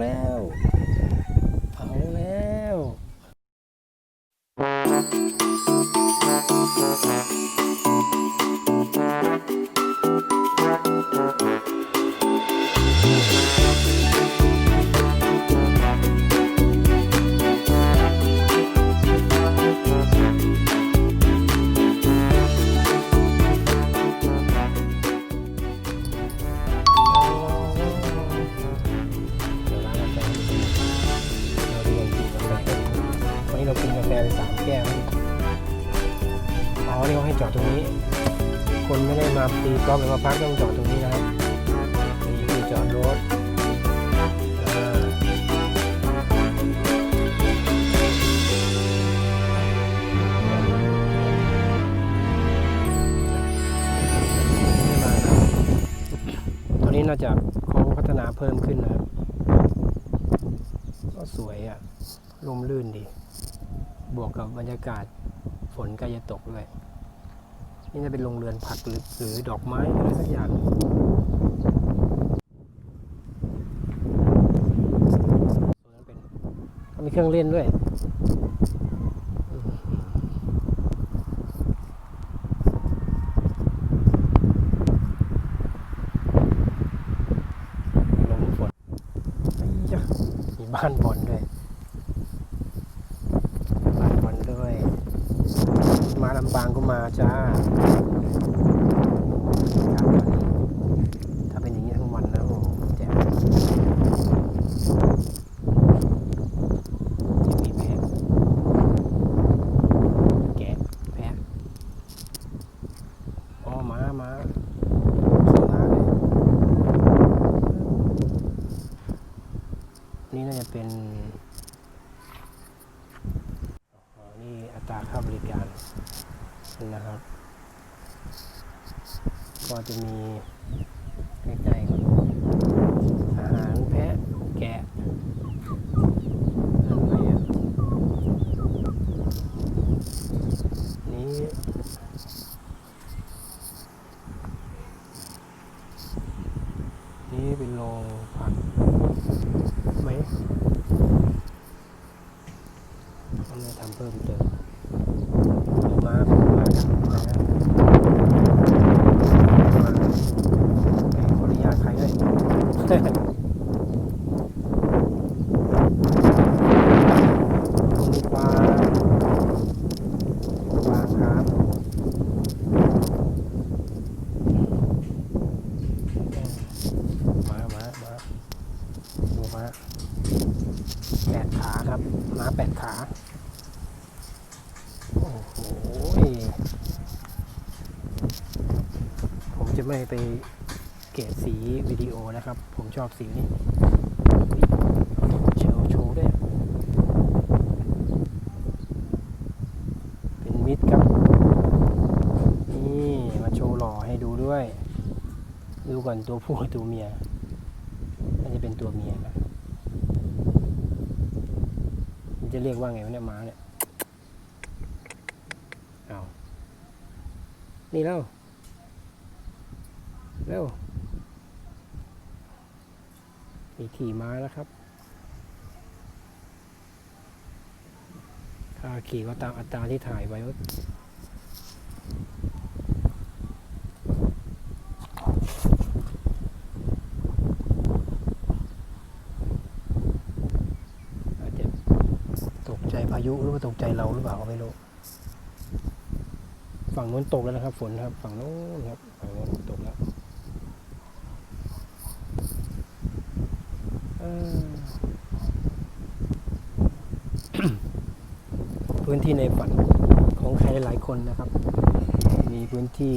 แล้ว ตีกอล์ฟหรือมาพักต้องจอดตรงนี้นะครับนี่คือจอดรถอ่าไม่มาครับตอนนี้น่าจะเขาพัฒนาเพิ่มขึ้นนะครับ ก็สวยอะ่ะลมลื่นดี บวกกับบรรยากาศฝนใกล้จะตกด้วย นี่จะเป็นโรงเรือนผักหรือหรือดอกไม้อะไรสักอย่างส่วนนั้นเป็นมีเครื่องเล่นด้วยลมฝนมีบ้านบอลด้วย บ้านบอลด้วย มาลำปางก็มาจ้าถ้าเป็นอย่างนี้ทั้งวันนะโอ้โหแจ๋วจะมีแพะแกะแพะอ๋อม้าม้าขี่ม้าเลยนี่น่าจะเป็น อ๋อนี่อั ตราค่าบริการนะครับ ก็จะมีใกล้ๆอาหารแพะอะไรอะนี่นี่เป็นโรงผักไหมต้องทำเพิ่มเติม มามามาขออนุญาตใครด้ วยมีปลาวางครับมามามาดูมาแปดขาครับม้าแปดขา โอ้โห ผมจะไม่ไป เกตสีวิดีโอนะครับ ผมชอบสีนี้เชลโชว์ด้วย เป็นมิดครับ นี่มาโชว์หล่อให้ดูด้วย ดูก่อนตัวผู้ตัวเมียน่าจะเป็นตัวเมียนะมันจะเรียกว่าไงวะเนี่ยม้าเนี่ยเอานี่แล้วเร็ว มีขี่ม้าแล้วครับค่าขี่ก็ตามอัตราที่ถ่ายไว้ว่าอาจจะตกใจพายุหรือว่าตกใจเราหรือเปล่าก็ไม่รู้ ฝั่งโน้นตกแล้วนะครับ ฝนครับ ฝั่งโน้นครับ ฝั่งโน้นตกแล้วเอ่อ พื้นที่ในฝันของใครหลายคนนะครับ มีพื้นที่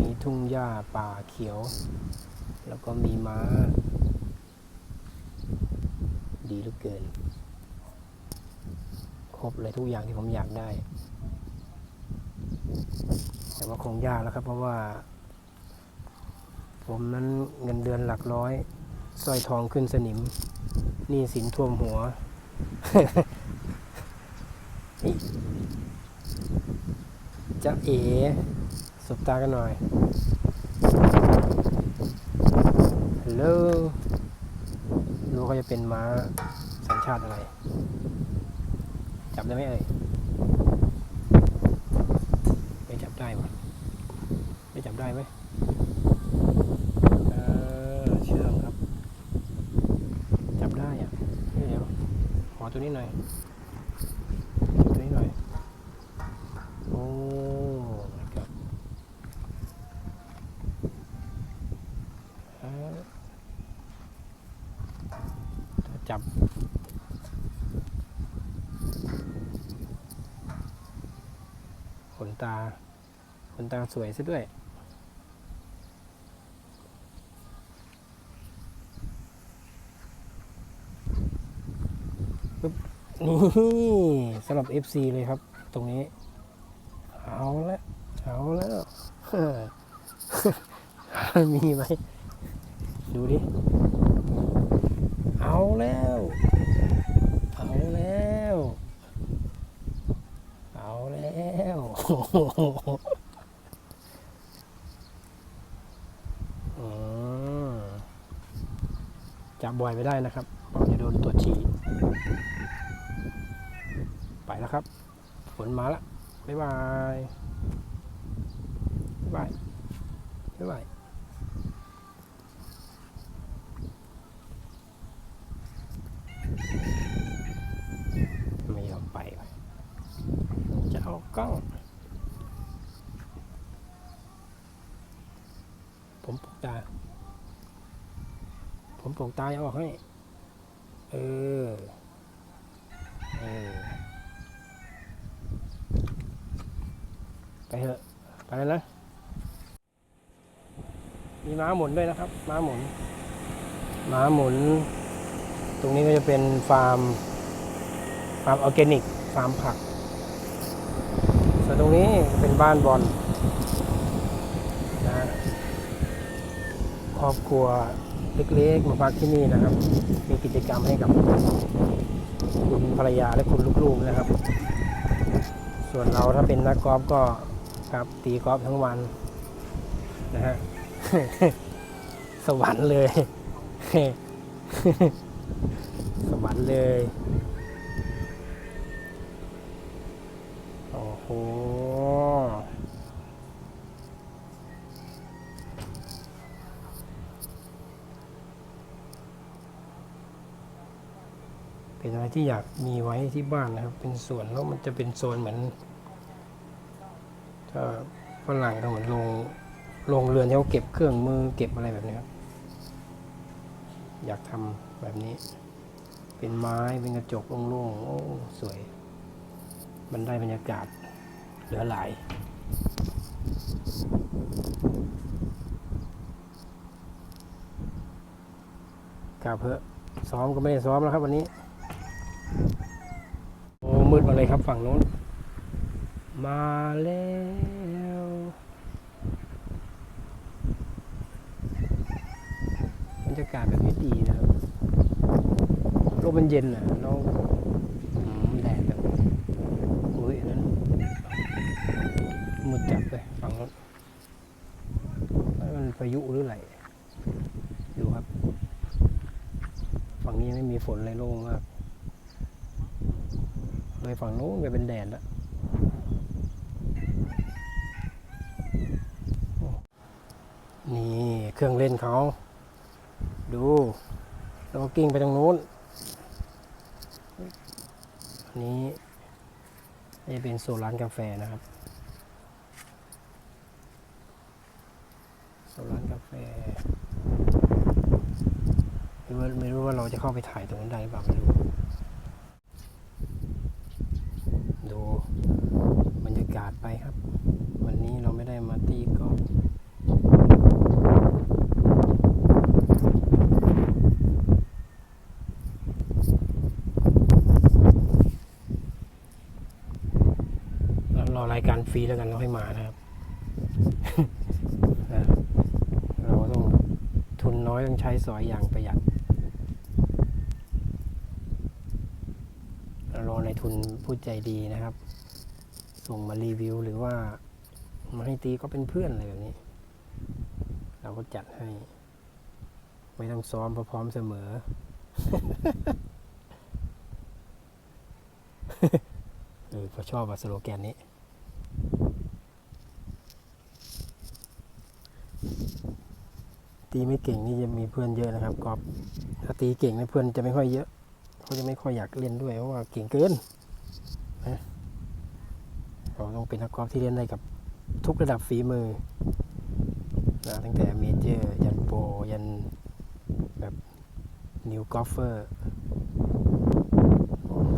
มีทุ่งหญ้าป่าเขียว แล้วก็มีม้า ดีเหลือเกิน ครบเลยทุกอย่างที่ผมอยากได้ แต่ว่าคงยากแล้วครับ เพราะว่า ผมนั้นเงินเดือนหลักร้อย สร้อยทองขึ้นสนิมนี้สินท่วมหัวจะเอ๋สบตากันหน่อยฮัลโหลหลวงว่าเขาจะเป็นม้าสัญชาติอะไร จับได้ไหมเอ่ยไม่จับได้ปะไม่จับได้ไหมเออเชื่องครับ จับได้อะเดี๋ยวขอ ตัวนี้หน่อยตัวนี้หน่อย โอ้ my god อ่าถ้าจับขนตาขนตาสวยซะด้วย นี่สำหรับ FC เลยครับ ตรงนี้ เอาละเอาแล้วมีไหมดูดิ เอาแล้ว เอาแล้ว เอาแล้วจับบ่อยไม่ได้นะครับเพราะจะโดนตรวฉี่ แล้วครับ ฝนมาล้วบ๊ายบายบ๊ายบายบ๊ายบายไม่ยอมไปจะเอากล้อง ผมปกตา ผมปกตาจะออกให้ เออ เออ ไป เถอะ ไปแล้วนะ มีม้าหมุนด้วยนะครับ ม้าหมุน ม้าหมุน ตรงนี้ก็จะเป็นฟาร์ม ฟาร์มออร์แกนิก ฟาร์มผัก ส่วนตรงนี้เป็นบ้านบอลนะครอบครัวเล็กๆมาพักที่นี่นะครับ มีกิจกรรมให้กับคุณภรรยาและคุณลูกๆนะครับ ส่วนเราถ้าเป็นนักกอล์ฟก็ ครับ ตีกอล์ฟทั้งวันนะฮะสวรรค์เลย สวรรค์เลย โอ้โหเป็นอะไรที่อยากมีไว้ที่บ้านนะครับ เป็นสวนแล้วมันจะเป็นโซนเหมือน ถ้าฝรั่งก็เหมือนโรงโรงเรือนที่เขาเก็บเครื่องมือเก็บอะไรแบบนี้ครับอยากทำแบบนี้ เป็นไม้เป็นกระจกโล่งๆโอ้สวย มันได้บรรยากาศเหลือหลายกลับเพื่อะซ้อมก็ไม่ได้ซ้อมแล้วครับวันนี้ โอ้มืดมาเลยครับฝั่งโน้น มาแล้ว บรรยากาศแบบนี้ดีนะครับลมมันเย็นอะแล้อืมแดดแบบอุ้ยนั้นมืดจับเลยฝั่งรถมันพายุหรืออะไรดูครับ ฝั่งนี้ไม่มีฝนเลยโล่งมากเลยฝั่งโน้นไปเป็นแดดแล้ว นี่เครื่องเล่นเขา ดูแล้วก็กิ้งไปตรงนู้น นี้นี่เป็นโซนร้านกาแฟนะครับ โซนร้านกาแฟไม่รู้ว่าไม่รู้ว่าเราจะเข้าไปถ่ายตรงนั้นได้หรือเปล่าไม่รู้ดูบรรยากาศไปครับ วันนี้เราไม่ได้มาตีกอล์ฟ เรารายการฟรีแล้วกันเราให้มานะครับเราต้องทุนน้อยต้องใช้สอยอย่างประหยัดรอในทุนผู้ใจดีนะครับ ส่งมารีวิวหรือว่ามาให้ตีก็เป็นเพื่อนอะไรแบบนี้ เราก็จัดให้ ไม่ต้องซ้อมพราะพร้อมเสมอ เออเขาชอบว่าสโลแกนนี้ ตีไม่เก่งนี่จะมีเพื่อนเยอะนะครับกอบถ้าตีเก่งเนี่ยเพื่อนจะไม่ค่อยเยอะเขาจะไม่ค่อยอยากเล่นด้วยเพราะว่าเก่งเกินนะเราต้องเป็นนักกอล์ฟที่เล่นได้กับทุกระดับฝีมือนะตั้งแต่เมเจอร์ยันโปรยันแบบนิวกอล์ฟเฟอร์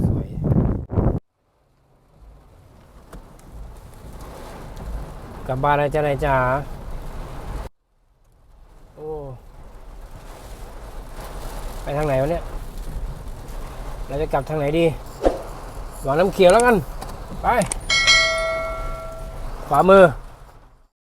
สวยกลับบ้านอะไรจ้าไหนจ๋าโอ้ ไปทางไหนวะเนี่ย เรา จะกลับทางไหนดีหวังน้ำเขียวแล้วกัน ไป ขวามือ